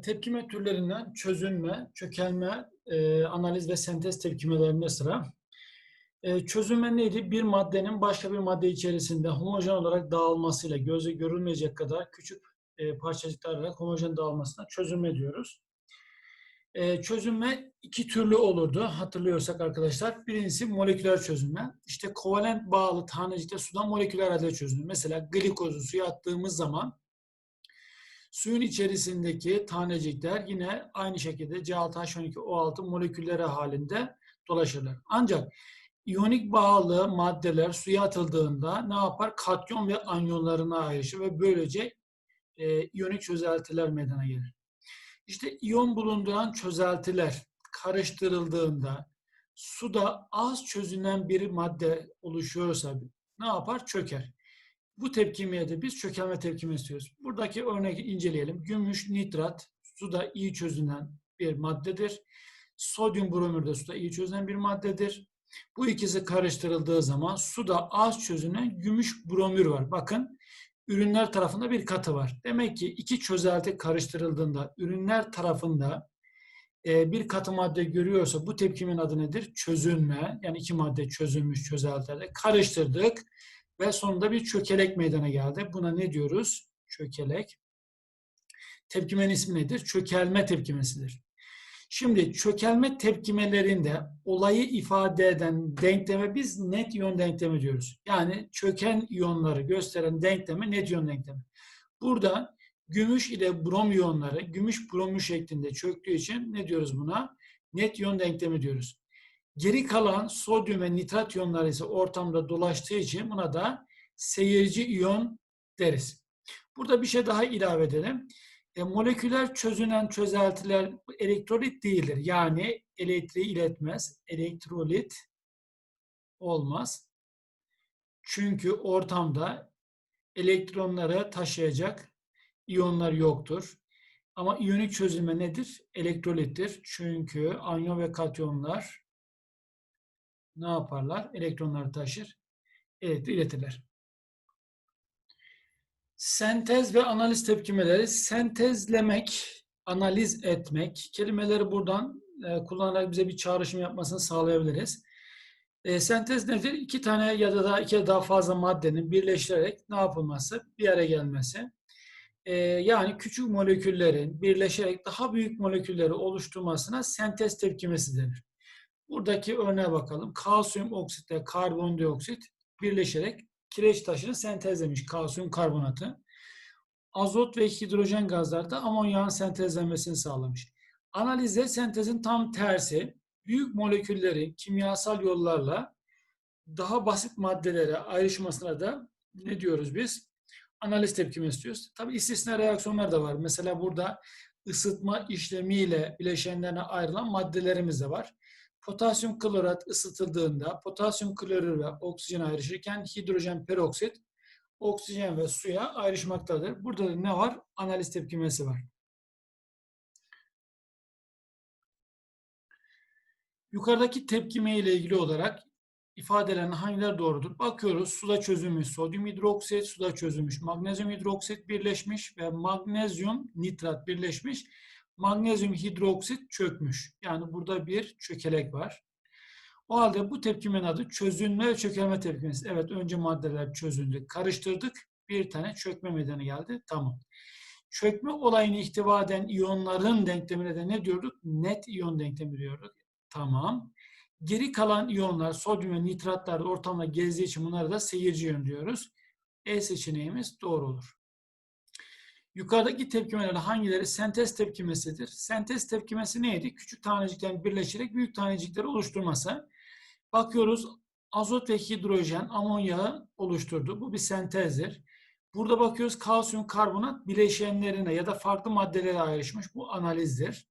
tepkime türlerinden çözünme, çökelme, e, analiz ve sentez tepkimelerinde sıra. E, çözünme neydi? Bir maddenin başka bir madde içerisinde homojen olarak dağılmasıyla gözle görülmeyecek kadar küçük e, parçacıklar homojen dağılmasına çözünme diyoruz. E, çözünme iki türlü olurdu hatırlıyorsak arkadaşlar. Birincisi moleküler çözünme. İşte kovalent bağlı tanecikte sudan moleküler halde çözünür. Mesela glikozu suya attığımız zaman Suyun içerisindeki tanecikler yine aynı şekilde C6H12O6 molekülleri halinde dolaşırlar. Ancak iyonik bağlı maddeler suya atıldığında ne yapar? Katyon ve anyonlarına ayrışır ve böylece e, iyonik çözeltiler meydana gelir. İşte iyon bulunduran çözeltiler karıştırıldığında suda az çözünen bir madde oluşuyorsa ne yapar? Çöker. Bu tepkimeye de biz çökelme tepkimi istiyoruz. Buradaki örneği inceleyelim. Gümüş nitrat suda iyi çözünen bir maddedir. Sodyum bromür de suda iyi çözünen bir maddedir. Bu ikisi karıştırıldığı zaman suda az çözünen gümüş bromür var. Bakın ürünler tarafında bir katı var. Demek ki iki çözelti karıştırıldığında ürünler tarafında e, bir katı madde görüyorsa bu tepkimin adı nedir? Çözünme. Yani iki madde çözülmüş çözeltilerde karıştırdık ve sonunda bir çökelek meydana geldi. Buna ne diyoruz? Çökelek. Tepkimenin ismi nedir? Çökelme tepkimesidir. Şimdi çökelme tepkimelerinde olayı ifade eden denkleme biz net iyon denklemi diyoruz. Yani çöken iyonları gösteren denkleme net iyon denklemi. Burada gümüş ile brom iyonları gümüş bromür şeklinde çöktüğü için ne diyoruz buna? Net iyon denklemi diyoruz. Geri kalan sodyum ve nitrat iyonları ise ortamda dolaştığı için buna da seyirci iyon deriz. Burada bir şey daha ilave edelim. E, moleküler çözünen çözeltiler elektrolit değildir. Yani elektriği iletmez. Elektrolit olmaz. Çünkü ortamda elektronları taşıyacak iyonlar yoktur. Ama iyonik çözülme nedir? Elektrolittir. Çünkü anyon ve katyonlar ne yaparlar? Elektronları taşır, elektriği iletirler. Sentez ve analiz tepkimeleri. Sentezlemek, analiz etmek. Kelimeleri buradan e, kullanarak bize bir çağrışım yapmasını sağlayabiliriz. E, sentez nedir? İki tane ya da daha iki daha fazla maddenin birleştirerek ne yapılması? Bir araya gelmesi. E, yani küçük moleküllerin birleşerek daha büyük molekülleri oluşturmasına sentez tepkimesi denir. Buradaki örneğe bakalım. Kalsiyum oksitle karbondioksit birleşerek kireç taşını sentezlemiş kalsiyum karbonatı. Azot ve hidrojen gazlarda amonyağın sentezlenmesini sağlamış. Analizde sentezin tam tersi büyük moleküllerin kimyasal yollarla daha basit maddelere ayrışmasına da ne diyoruz biz? Analiz tepkimesi diyoruz. Tabi istisna reaksiyonlar da var. Mesela burada ısıtma işlemiyle bileşenlerine ayrılan maddelerimiz de var. Potasyum klorat ısıtıldığında potasyum klorür ve oksijen ayrışırken hidrojen peroksit oksijen ve suya ayrışmaktadır. Burada da ne var? Analiz tepkimesi var. Yukarıdaki tepkime ile ilgili olarak ifadelerin hangileri doğrudur? Bakıyoruz suda çözülmüş sodyum hidroksit, suda çözülmüş magnezyum hidroksit birleşmiş ve magnezyum nitrat birleşmiş magnezyum hidroksit çökmüş. Yani burada bir çökelek var. O halde bu tepkimin adı çözünme ve çökelme tepkimesi. Evet önce maddeler çözüldü, karıştırdık. Bir tane çökme meydana geldi. Tamam. Çökme olayını ihtiva eden iyonların denklemine de ne diyorduk? Net iyon denklemi diyorduk. Tamam. Geri kalan iyonlar, sodyum ve nitratlar ortamda gezdiği için bunlara da seyirci iyon diyoruz. E seçeneğimiz doğru olur. Yukarıdaki tepkimeler hangileri sentez tepkimesidir? Sentez tepkimesi neydi? Küçük taneciklerin birleşerek büyük tanecikleri oluşturması. Bakıyoruz azot ve hidrojen amonyağı oluşturdu. Bu bir sentezdir. Burada bakıyoruz kalsiyum karbonat bileşenlerine ya da farklı maddelere ayrışmış. Bu analizdir.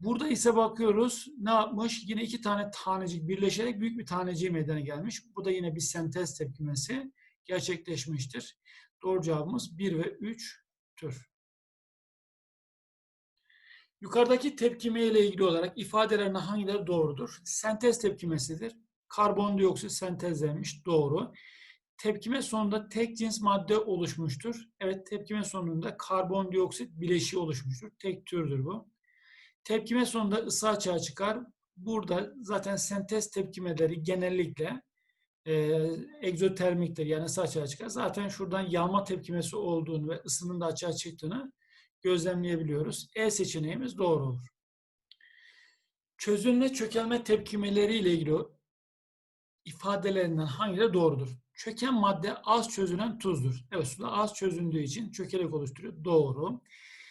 Burada ise bakıyoruz ne yapmış? Yine iki tane tanecik birleşerek büyük bir taneciği meydana gelmiş. Bu da yine bir sentez tepkimesi gerçekleşmiştir. Doğru cevabımız 1 ve 3 tür. Yukarıdaki tepkime ile ilgili olarak ifadelerin hangileri doğrudur? Sentez tepkimesidir. Karbondioksit sentezlenmiş doğru. Tepkime sonunda tek cins madde oluşmuştur. Evet tepkime sonunda karbondioksit bileşiği oluşmuştur. Tek türdür bu. Tepkime sonunda ısı açığa çıkar. Burada zaten sentez tepkimeleri genellikle e, egzotermiktir yani ısı açığa çıkar. Zaten şuradan yanma tepkimesi olduğunu ve ısının da açığa çıktığını gözlemleyebiliyoruz. E seçeneğimiz doğru olur. Çözünme çökelme tepkimeleri ile ilgili ifadelerinden hangileri doğrudur? Çöken madde az çözünen tuzdur. Evet suda az çözündüğü için çökelek oluşturuyor. Doğru.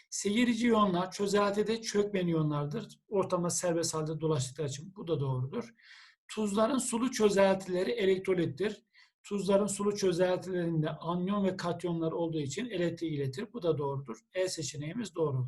Seyirci iyonlar çözeltide çökmeyen iyonlardır. Ortamda serbest halde dolaştıkları için bu da doğrudur. Tuzların sulu çözeltileri elektrolittir. Tuzların sulu çözeltilerinde anyon ve katyonlar olduğu için elektrik iletir. Bu da doğrudur. E seçeneğimiz doğru.